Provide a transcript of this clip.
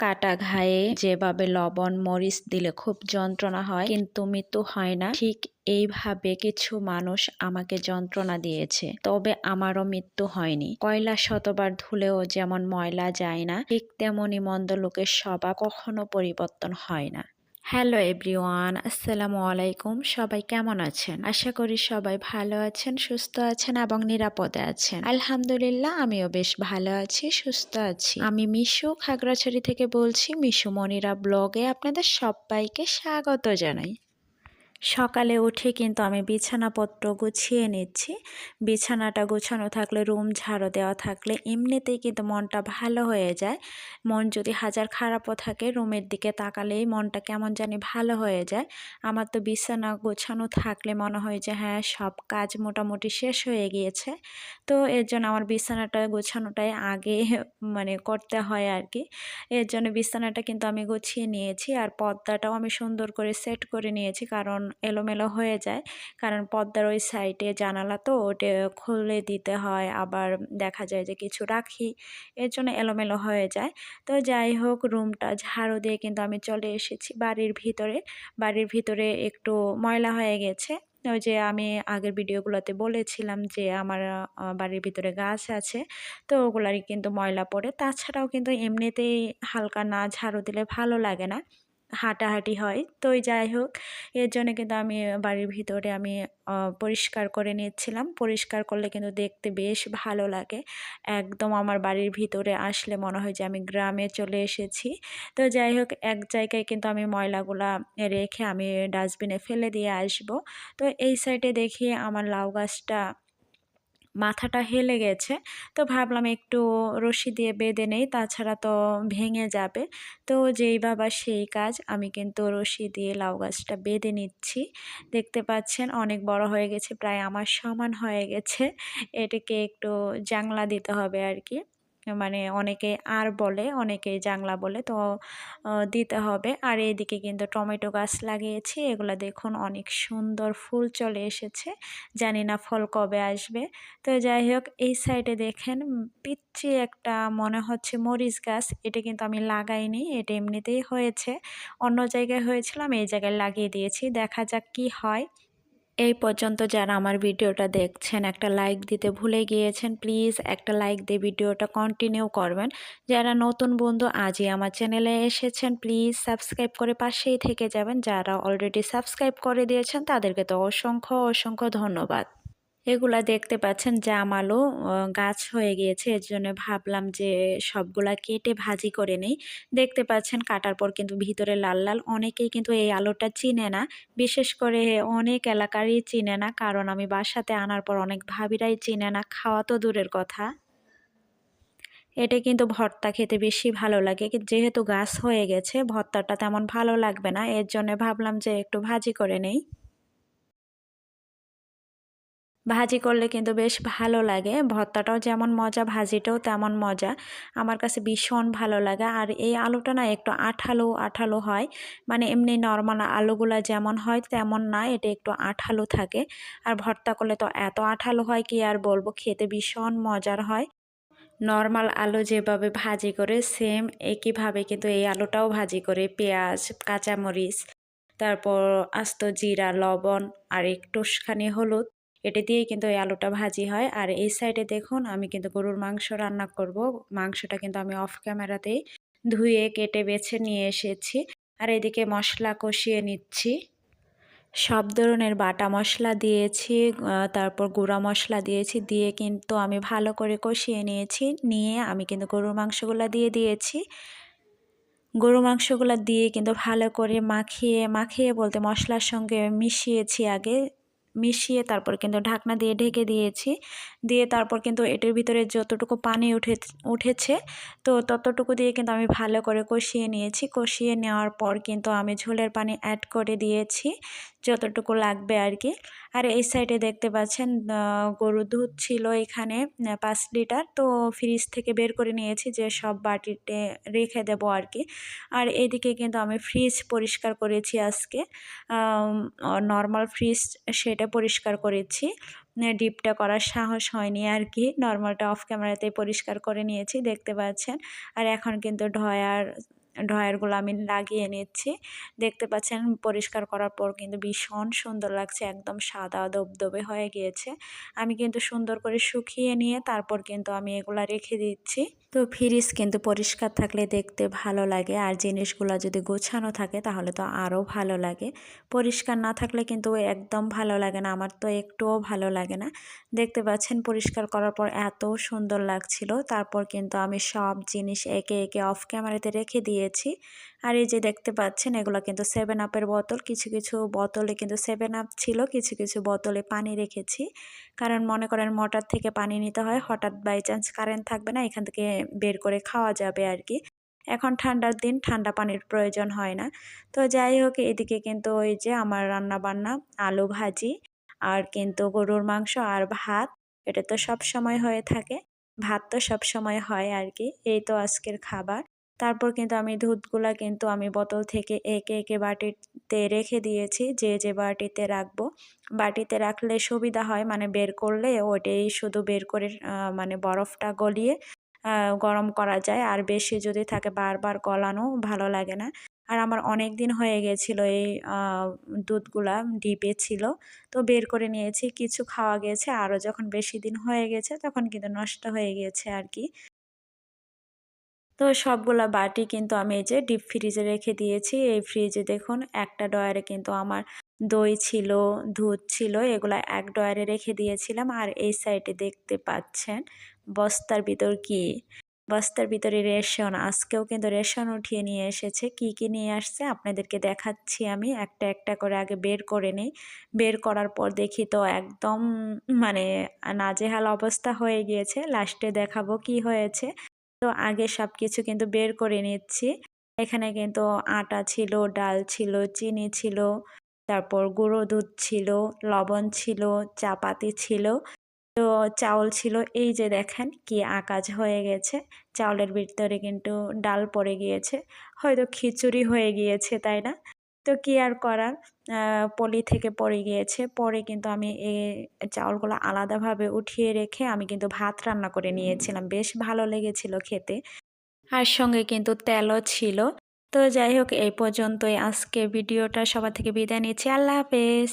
কাটা ঘায়ে যেভাবে লবণ, মরিচ দিলে খুব যন্ত্রণা হয়, কিন্তু মৃত্যু হয় না। ঠিক এইভাবে কিছু মানুষ আমাকে যন্ত্রণা দিয়েছে, তবে আমারও মৃত্যু হয়নি। কয়লা শতবার ধুলেও যেমন ময়লা যায় না, ঠিক তেমনই মন্দ লোকের স্বভাব কখনো পরিবর্তন হয় না। হ্যালো এভরিওয়ান আসসালামু আলাইকুম সবাই কেমন আছেন? আশা করি সবাই ভালো আছেন, সুস্থ আছেন এবং নিরাপদে আছেন। আলহামদুলিল্লাহ, আমিও বেশ ভালো আছি, সুস্থ আছি। আমি মিশু, খাগড়াছড়ি থেকে বলছি মিশু মনিরা ব্লগে আপনাদের সবাইকে স্বাগত জানাই। সকালে উঠে কিন্তু আমি বিছানাপত্র গুছিয়ে নিচ্ছি। বিছানাটা গোছানো থাকলে রুম ঝাড়ু দেওয়া থাকলে এমনিতেই কিন্তু মনটা ভালো হয়ে যায়। মন যদি হাজার খারাপও থাকে, রুমের দিকে তাকালেই মনটা কেমন জানি ভালো হয়ে যায়। আমার তো বিছানা গোছানো থাকলে মনে হয় যে হ্যাঁ সব কাজ মোটামুটি শেষ হয়ে গিয়েছে। তো এর জন্য আমার বিছানাটা গোছানোটাই আগে মানে করতে হয় আর কি। এর জন্য বিছানাটা কিন্তু আমি গুছিয়ে নিয়েছি আর পর্দাটাও আমি সুন্দর করে সেট করে নিয়েছি। কারণ এলোমেলো হয়ে যায়। কারণ পর্দার ওই সাইডে জানালা তো, ওটা খুলে দিতে হয়। আবার দেখা যায় যে কিছু রাখি, এর জন্য এলোমেলো হয়ে যায়। তো যাই হোক, রুমটা ঝাড়ু দিয়ে কিন্তু আমি চলে এসেছি বাড়ির ভিতরে। বাড়ির ভিতরে একটু ময়লা হয়ে গেছে। ওই যে আমি আগের ভিডিওগুলোতে বলেছিলাম যে আমার বাড়ির ভিতরে গাছ আছে, তো ওগুলারই কিন্তু ময়লা পড়ে। তাছাড়াও কিন্তু এমনিতেই হালকা না ঝাড়ু দিলে ভালো লাগে না। হাঁটাহাঁটি হয়। তো যাই হোক, এর জন্য কিন্তু আমি বাড়ির ভিতরে আমি পরিষ্কার করে নিচ্ছিলাম। পরিষ্কার করলে কিন্তু দেখতে বেশ ভালো লাগে। একদম আমার বাড়ির ভিতরে আসলে মনে হয় যে আমি গ্রামে চলে এসেছি। তো যাই হোক, এক জায়গায় কিন্তু আমি ময়লাগুলা রেখে আমি ডাস্টবিনে ফেলে দিয়ে আসব। তো এই সাইডে দেখি আমার লাউ গাছটা মাথাটা হেলে গেছে। তো ভাবলাম একটু রশি দিয়ে বেঁধে নেই, তাছাড়া তো ভেঙে যাবে। তো যেই বাবা সেই কাজ, আমি কিন্তু রশি দিয়ে লাউ গাছটা বেঁধে নিচ্ছি। দেখতে পাচ্ছেন, অনেক বড় হয়ে গেছে, প্রায় আমার সমান হয়ে গেছে। এটাকে একটু জাংলা দিতে হবে আর কি। মানে অনেকে আর বলে অনেকে জাংলা বলে, তো দিতে হবে। আর এইদিকে কিন্তু টমেটো গাছ লাগিয়েছি, এগুলো দেখুন অনেক সুন্দর ফুল চলে এসেছে। জানি না ফল কবে আসবে। তো যাই হোক, এই সাইডে দেখেন পিচ্ছি একটা মনে হচ্ছে মরিচ গাছ। এটা কিন্তু আমি লাগাইনি, এটা এমনিতেই হয়েছে। অন্য জায়গায় হয়েছিলাম, এই জায়গায় লাগিয়ে দিয়েছি। দেখা যাক কি হয়। এই পর্যন্ত যারা আমার ভিডিওটা দেখছেন, একটা লাইক দিতে ভুলে গিয়েছেন প্লিজ একটা লাইক দিয়ে ভিডিওটা কন্টিনিউ করবেন। যারা নতুন বন্ধু, আজই আমার চ্যানেলে এসেছেন প্লিজ সাবস্ক্রাইব করে পাশেই থেকে যাবেন। যারা অলরেডি সাবস্ক্রাইব করে দিয়েছেন, তাদেরকে তো অসংখ্য অসংখ্য ধন্যবাদ। এগুলা দেখতে পাচ্ছেন জাম আলু গাছ হয়ে গিয়েছে। এর জন্য ভাবলাম যে সবগুলা কেটে ভাজি করে নেই। দেখতে পাচ্ছেন কাটার পর কিন্তু ভিতরে লাল লাল। অনেকেই কিন্তু এই আলুটা চিনে না। বিশেষ করে অনেক এলাকারই চিনে না, কারণ আমি বাসাতে আনার পর অনেক ভাবিরাই চিনে না। খাওয়া তো দূরের কথা। এটা কিন্তু ভর্তা খেতে বেশি ভালো লাগে। যেহেতু গাছ হয়ে গেছে, ভর্তাটা তেমন ভালো লাগবে না। এর জন্য ভাবলাম যে একটু ভাজি করে নেই। ভাজি করলে কিন্তু বেশ ভালো লাগে। ভর্তাটাও যেমন মজা, ভাজিটাও তেমন মজা। আমার কাছে ভীষণ ভালো লাগে। আর এই আলুটা না একটু আঠালো আঠালো হয়। মানে এমনি নর্মাল আলুগুলা যেমন হয় তেমন না, এটা একটু আঠালো থাকে। আর ভর্তা করলে তো এত আঠালো হয় কি আর বলব? খেতে ভীষণ মজার হয়। নর্মাল আলু যেভাবে ভাজি করে, সেম একইভাবে কিন্তু এই আলুটাও ভাজি করে। পেঁয়াজ, কাঁচামরিচ, তারপর আস্ত জিরা, লবণ, আর একটুখানি হলুদ। এটা দিয়েই কিন্তু এই আলুটা ভাজি হয়। আর এই সাইডে দেখুন, আমি কিন্তু গরুর মাংস রান্না করব। মাংসটা কিন্তু আমি অফ ক্যামেরাতেই ধুয়ে, কেটে, বেছে নিয়ে এসেছি। আর এদিকে মশলা কষিয়ে নিচ্ছি। সব ধরনের বাটা মশলা দিয়েছি তারপর গুঁড়া মশলা দিয়েছি, দিয়ে কিন্তু আমি ভালো করে কষিয়ে নিয়েছি। নিয়ে আমি কিন্তু গরুর মাংসগুলো দিয়ে দিয়েছি। গরু মাংসগুলো দিয়ে কিন্তু ভালো করে মাখিয়ে মাখিয়ে বলতে মশলার সঙ্গে মিশিয়েছি আগে। মিশিয়ে তারপর কিন্তু ঢাকনা দিয়ে ঢেকে দিয়েছি। দিয়ে তারপর কিন্তু এটির ভিতরে যতটুকু পানি উঠে, উঠেছে, তো ততটুকু দিয়ে কিন্তু আমি ভালো করে কষিয়ে নিয়েছি। কষিয়ে নেওয়ার পর কিন্তু আমি ঝোলের পানি অ্যাড করে দিয়েছি। যতটুকু লাগবে আর কি। আর এই সাইডে দেখতে পাচ্ছেন গরুর দুধ ছিল এখানে পাঁচ লিটার। তো ফ্রিজ থেকে বের করে নিয়েছি যে সব বাটিতে রেখে দেবো আর কি। আর এদিকে কিন্তু আমি ফ্রিজ পরিষ্কার করেছি আজকে। নর্মাল ফ্রিজ সেটা পরিষ্কার করেছি। ডিপটা করার সাহস হয়নি আর কি। নর্মালটা অফ ক্যামেরাতে পরিষ্কার করে নিয়েছি, দেখতে পাচ্ছেন। আর এখন কিন্তু ঢয়ার ড্রয়ারগুলো আমি লাগিয়ে নিচ্ছি। দেখতে পাচ্ছেন পরিষ্কার করার পর কিন্তু ভীষণ সুন্দর লাগছে, একদম সাদা দবদবে হয়ে গিয়েছে। আমি কিন্তু সুন্দর করে শুকিয়ে নিয়ে তারপর কিন্তু আমি এগুলা রেখে দিচ্ছি। তো ফ্রিজ কিন্তু পরিষ্কার থাকলে দেখতে ভালো লাগে। আর জিনিসগুলো যদি গোছানো থাকে তাহলে তো আরও ভালো লাগে। পরিষ্কার না থাকলে কিন্তু একদম ভালো লাগে না। আমার তো একটুও ভালো লাগে না। দেখতে পাচ্ছেন পরিষ্কার করার পর এত সুন্দর লাগছিল। তারপর কিন্তু আমি সব জিনিস একে একে অফ ক্যামেরাতে রেখে দিয়েছি। আর এই যে দেখতে পাচ্ছেন এগুলো কিন্তু সেভেন আপের বোতল। কিছু কিছু বোতলে কিন্তু সেভেন আপ ছিল, কিছু কিছু বোতলে পানি রেখেছি। কারণ মনে করেন মোটর থেকে পানি নিতে হয়, হঠাৎ বাই চান্স কারেন্ট থাকবে না, এখান থেকে বের করে খাওয়া যাবে আর কি। এখন ঠান্ডার দিন, ঠান্ডা পানির প্রয়োজন হয় না। তো যাই হোক, এদিকে কিন্তু ওই যে আমার রান্না বান্না আলু ভাজি আর কিন্তু গরুর মাংস আর ভাত, এটা তো সব সময় হয়ে থাকে। ভাত তো সব সময় হয় আর কি, এই তো আজকের খাবার। তারপর কিন্তু আমি দুধগুলা কিন্তু আমি বোতল থেকে একে একে বাটিতে রেখে দিয়েছি, যে যে বাটিতে রাখব। বাটিতে রাখলে সুবিধা হয় মানে বের করলে ওটাই শুধু বের করে মানে বরফটা গলিয়ে গরম করা যায়। আর বেশি যদি থাকে বারবার গলানো ভালো লাগে না। আর আমার অনেক দিন হয়ে গেছিল এই দুধগুলা ডিপে ছিল। তো বের করে নিয়েছি, কিছু খাওয়া গেছে। আরও যখন বেশি দিন হয়ে গেছে, তখন কিন্তু নষ্ট হয়ে গেছে আর কি তো সবগুলা বাটি কিন্তু আমি এই যে ডিপ ফ্রিজে রেখে দিয়েছি। এই ফ্রিজে দেখুন, একটা ডয়ারে কিন্তু আমার দই ছিল, দুধ ছিল, এগুলো এক ডয়ারে রেখে দিয়েছিলাম। আর এই সাইডে দেখতে পাচ্ছেন বস্তার ভিতর কি? বস্তার ভিতরে রেশন। আজকেও কিন্তু রেশন উঠিয়ে নিয়ে এসেছে। কি কি নিয়ে আসছে আপনাদেরকে দেখাচ্ছি আমি। একটা একটা করে আগে বের করে নিই। বের করার পর দেখি তো একদম মানে নাজেহাল অবস্থা হয়ে গিয়েছে। লাস্টে দেখাবো কি হয়েছে। তো আগে সব কিছু কিন্তু বের করে নিচ্ছি। এখানে কিন্তু আটা ছিল, ডাল ছিল, চিনি ছিল তারপর গুঁড়ো দুধ ছিল, লবণ ছিল, চাপাতি ছিল। তো চাউল ছিল, এই যে দেখেন কি আকাজ হয়ে গেছে। চাউলের ভিতরে কিন্তু ডাল পড়ে গিয়েছে। হয়তো খিচুড়ি হয়ে গিয়েছে, তাই না? তো কি আর করার? পলি থেকে পড়ে গিয়েছে। পরে কিন্তু আমি এই চাউলগুলো আলাদাভাবে উঠিয়ে রেখে আমি কিন্তু ভাত রান্না করে নিয়েছিলাম। বেশ ভালো লেগেছিল খেতে। আর সঙ্গে কিন্তু তেলও ছিল। তো যাই হোক এই পর্যন্তই আজকে ভিডিওটা। সবার থেকে বিদায় নিচ্ছি। আল্লাহ হাফেজ।